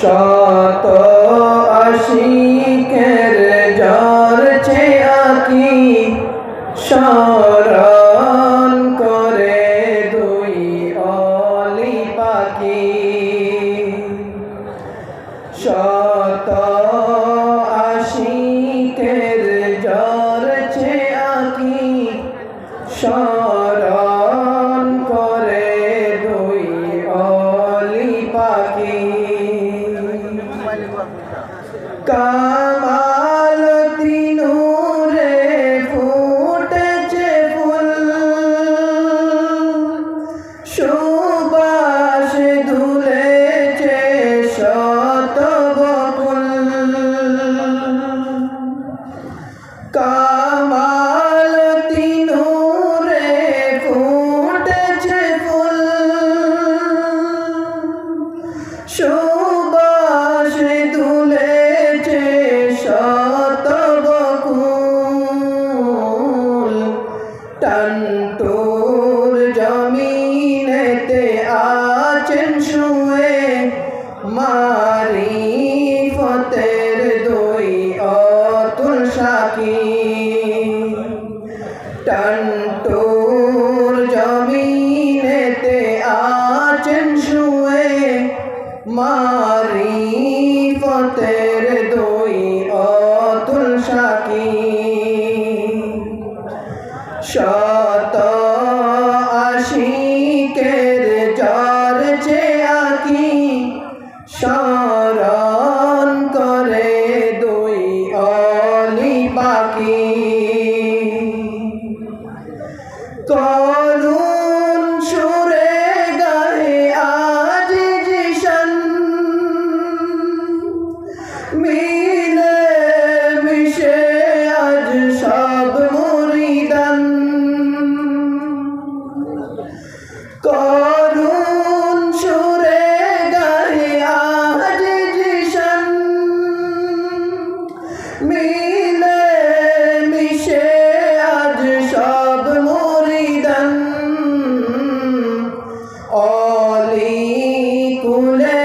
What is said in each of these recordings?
শত আশিকের ঝরছে আকি স্মরণ করে দুই অলি পাখি। কামাল তিনুরে ফুটেছে ফুল। সুবাস দুলেছে শত বকুল। টান্টুর জমিনেতে আছেন শুয়ে মারি শুয়ে মারি ফতের দুই অতুল সাকি শত আশিকের জ্বর যে আকি স্মরণ করে দুই অলি বাকি করুণ মিলে মিশে আজ সব মুরিদান। অলি কুলে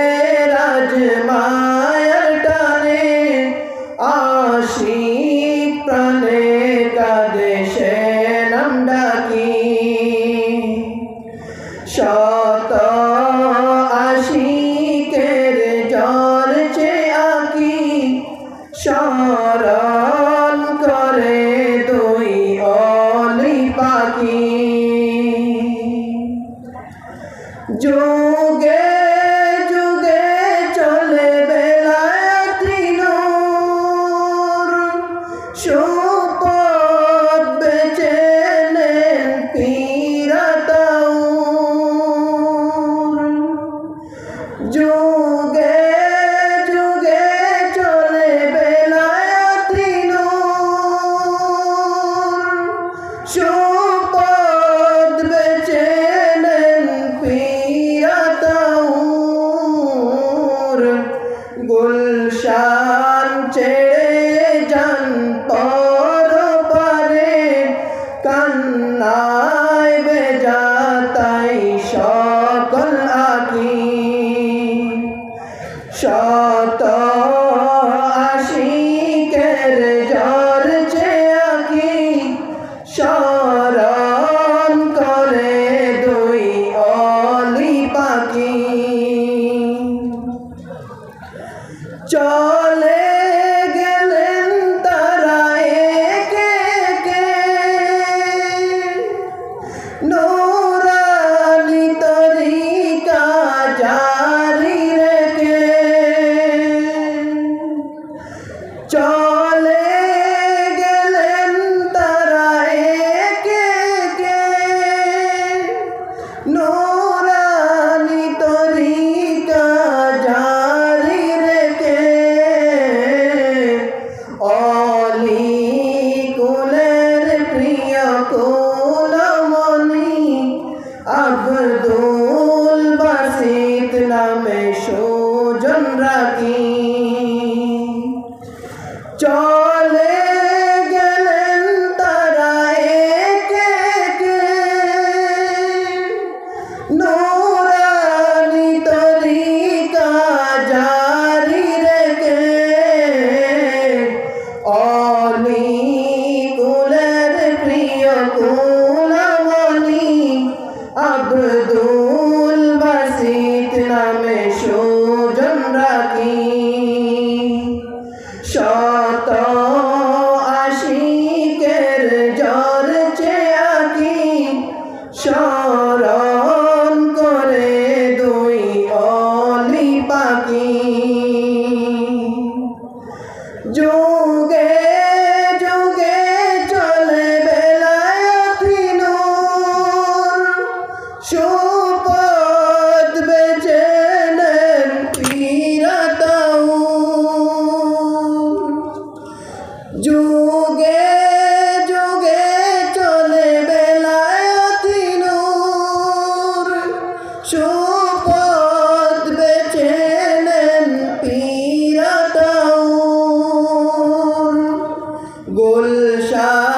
রাজ মায়ার টানে, আশিক প্রাণে কাদেশে নাম ডাকি। শত আশিকের জ্বর চে আকি স্মরণ যুগে চলে সুপদ বেছে নেন পীরাতাউর যুগে যুগে চলে বেলায়তি নূর সুপদ বেছে নেন পীরাতাউর গুলশান